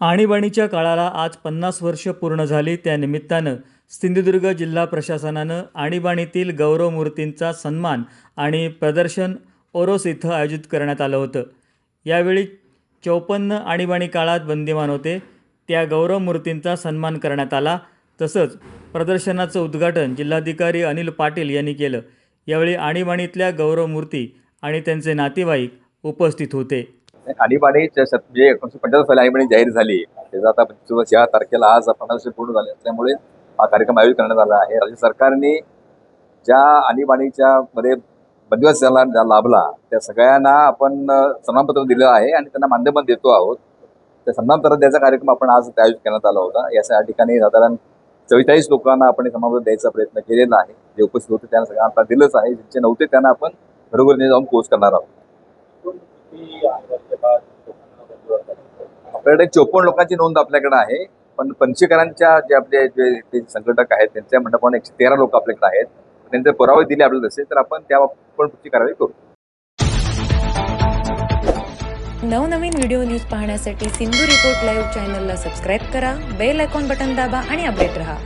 आणीबाणीच्या काळाला आज पन्नास वर्ष पूर्ण झाली त्यानिमित्तानं सिंधुदुर्ग जिल्हा प्रशासनानं आणीबाणीतील गौरव मूर्तींचा सन्मान आणि प्रदर्शन ओरोस इथं आयोजित करण्यात आलं होतं. यावेळी चौपन्न आणीबाणी काळात बंदीमान होते. त्या गौरव मूर्तींचा सन्मान करण्यात आला. तसंच प्रदर्शनाचं उद्घाटन जिल्हाधिकारी अनिल पाटील यांनी केलं. यावेळी आणीबाणीतल्या गौरवमूर्ती आणि त्यांचे नातेवाईक उपस्थित होते. आणीबाणी शत म्हणजे एकोणीसशे साली आणीबाणी जाहीर झाली त्याचा आता पंचवीस या तारखेला आज पंधरा वर्ष पूर्ण झाले असल्यामुळे हा कार्यक्रम आयोजित करण्यात आला आहे. राज्य सरकारने ज्या आणीबाणीच्या मध्ये बंदिवास झाला ज्या लाभला त्या सगळ्यांना आपण सन्मानपत्र दिलं आहे आणि त्यांना मान्यपण देतो आहोत. त्या सन्मानपत्र द्यायचा कार्यक्रम आपण आज आयोजित करण्यात आला होता. या ठिकाणी साधारण चव्वेचाळीस लोकांना आपण हे सन्मानपत्र द्यायचा प्रयत्न केलेला आहे. जे उपस्थित होते त्यांना सगळ्यांना आता दिलंच आहे. जे नव्हते त्यांना आपण घरोघरी जाऊन कोर्स करणार आहोत. आपल्याकडे चोपन्न लोकांची नोंद आपल्याकडे आहे. पण पंचीकरांच्या जे आपले जे संघटक आहेत त्यांच्या मंडपाने एकशे तेरा लोक आपल्याकडे आहेत. त्यांचे पुरावे दिले आपल्याला तसे तर आपण त्या पण पुढची कारवाई करू. नवनवीन व्हिडिओ न्यूज पाहण्यासाठी सिंधू रिपोर्ट लाईव्ह चॅनलला सबस्क्राईब करा बेल आयकॉन बटन दाबा आणि अपडेट रहा.